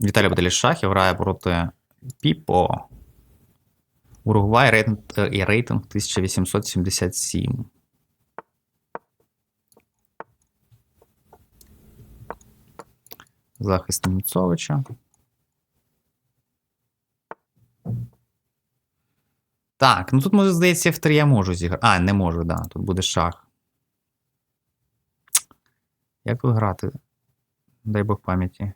Віталій Баделі Шахів грає проти Піпо. Уругвай рейтинг, е, і рейтинг 1877. Захист Німцовича. Так, ну тут, може, здається, F3 я можу зіграти. А, не можу, да. Тут буде шах. Як виграти? Дай Бог пам'яті.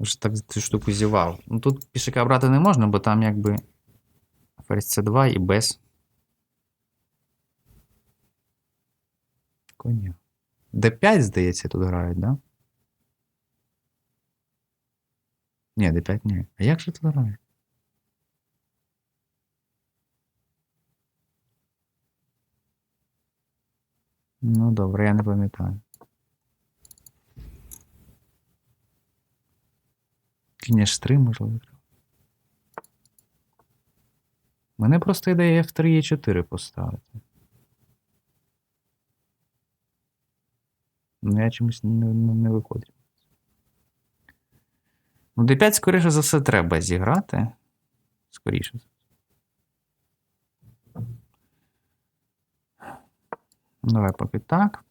Вже так цю штуку зівав. Ну тут пішака брати не можна, бо там якби ферзь c2 і без. Коня. D5, здається, тут грають, да? Ні, D5 ні. А як же тут грають? Ну, добре, я не пам'ятаю. Кінь H3, можливо. Мене просто ідея F3 і 4 поставити. Ну, я чомусь не, не, не виходить. Ну, D5, скоріше за все, треба зіграти. Скоріше. Давай поки так.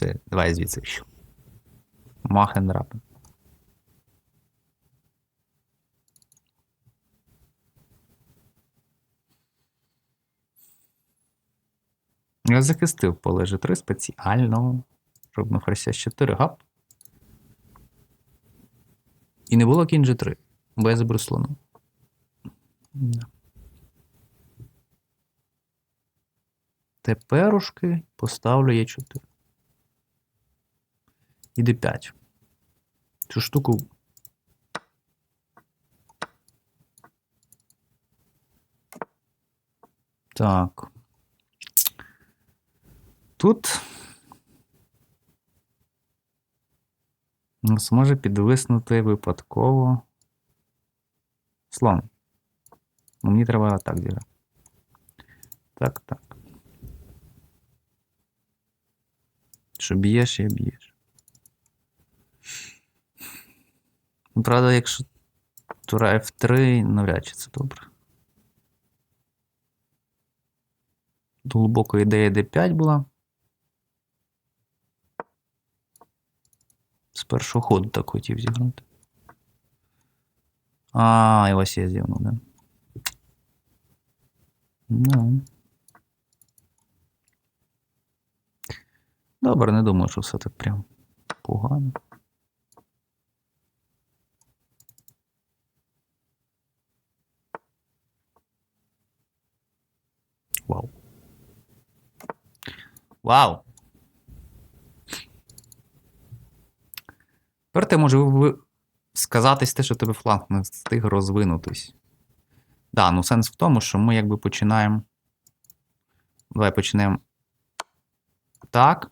Все, давай звідси. Махендрап. Я захистив поле G3 спеціально, щоб на ферзь 4 гап. І не було кінь G3, бо я заберу. Теперушки поставлю Е4. І D5. Цю штуку. Так. Тут нас може підвиснути випадково слон. Ну, мені треба так зіграти. Так, так. Що б'єш, я б'єш. Ну, Правда, якщо тура F3, навряд чи це добре. Тут глибоко ідея D5 була. З першого ходу так хотів зіграти. А, і ось я зігнув, да. Ну. Добре, не думаю, що все так прям погано. Вау. Вау! Тепер ти може ви... сказатись те, що тебе фланг не встиг розвинутись. Да, ну сенс в тому, що ми якби починаємо. Давай почнемо так.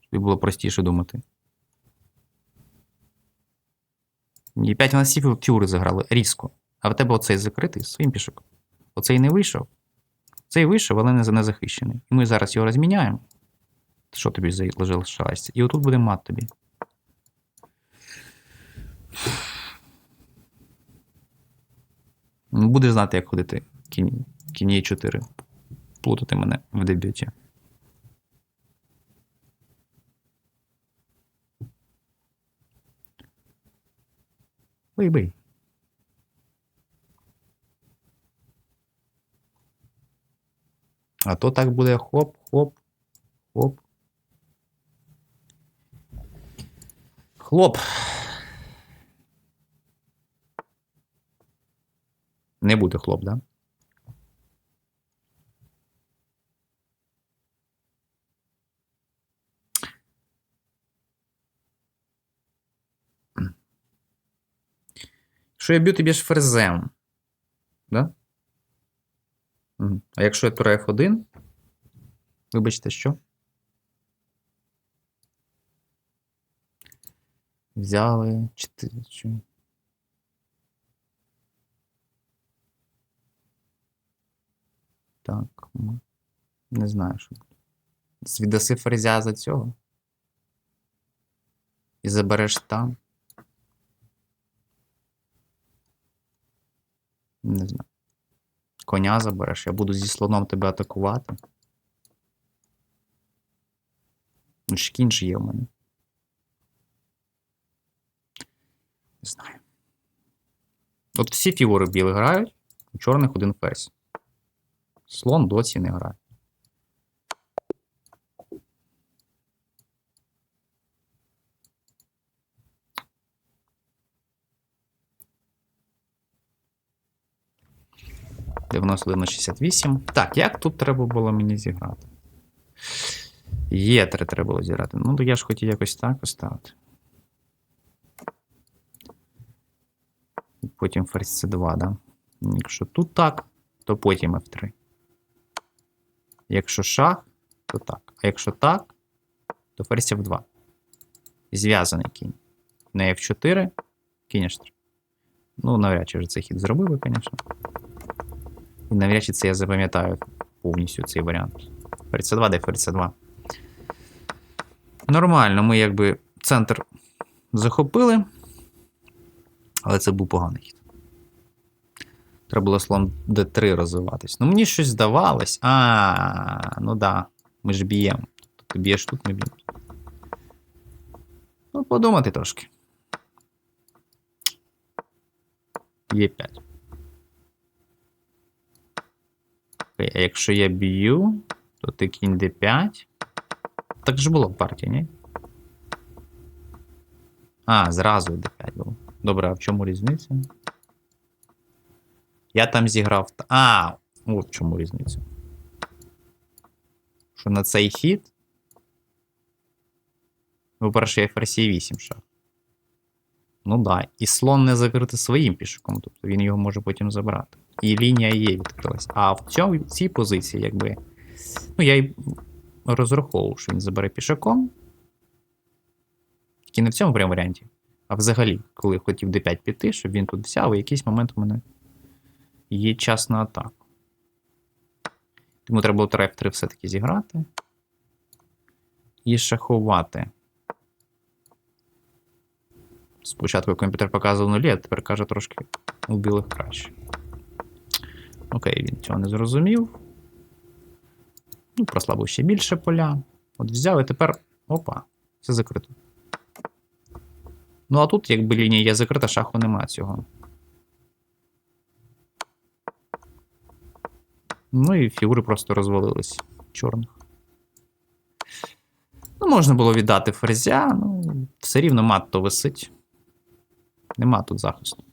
Щоб було простіше думати. І 5 у нас всі фюри заграли різко. А в тебе оцей закритий своїм пішоком. Оцей не вийшов. Цей вийшов, але не, захищений. І ми зараз його розміняємо. Що тобі залишається? І отут буде мат тобі. Ну, Будеш знати, як ходити кінь, кінь 4. Плутати мене в дебюті. Бий, А то так буде хоп, хоп, хоп. Хлоп. Не буде хлоп, да? Що я б'ю тобі ж ферзем? Да? А якщо я тура F1, вибачте, що? Взяли 4. Так, не знаю, що буде. Звідаси ферзя за цього. І забереш там. Не знаю. Коня забереш, я буду зі слоном тебе атакувати. Ну, ж кінь є в мене. Не знаю. От всі фігури білі грають, у чорних один ферзь. Слон досі не грає. Дев'яносто на 68. Так, як тут треба було мені зіграти? Є треба було зіграти. Ну, то я ж хотів якось так поставити. Потім ферзь c2, да? Якщо тут так, то потім f3. Якщо шах, то так. А якщо так, то ферзь f2. Зв'язаний кінь. На f4, кінь h3. Ну, навряд чи вже цей хід зробив звісно. Навряд чи це я запам'ятаю повністю цей варіант. Ферзь c2, де ферзь c2. Нормально, ми якби центр захопили, але це був поганий хід. Треба було слон d3 розвиватись. Ну, мені щось здавалось. А, ну да, ми ж б'ємо. Ти б'єш тут, ми б'ємо. Ну, подумати трошки. Є 5. Окей, а якщо я б'ю, то ти кінь d5. Так же було в партії, ні? А, зразу d5 було. Добре, а в чому різниця? Я там зіграв. А, от в чому різниця. Що на цей хід. Ну, перше, я ферзь 8 шах. Ну да. І слон не закритий своїм пішаком, тобто він його може потім забрати. І лінія є відкрилась. А в цьому, цій позиції, якби. Ну, я й розраховував, що він забере пішаком. Тільки не в цьому прям варіанті. А взагалі, коли хотів d5 піти, щоб він тут взяв, і в якийсь момент у мене є час на атаку. Тому треба було треф 3 все-таки зіграти. І шахувати. Спочатку комп'ютер показував нулі, а тепер каже трошки у білих краще. Окей, він цього не зрозумів. Ну, прослабив ще більше поля. От взяв і тепер. Опа, все закрито. Ну, а тут, якби лінія є закрита, шаху нема цього. Ну і фігури просто розвалились чорних. Ну, можна було віддати ферзя, ну, все рівно мат то висить. Нема тут захисту.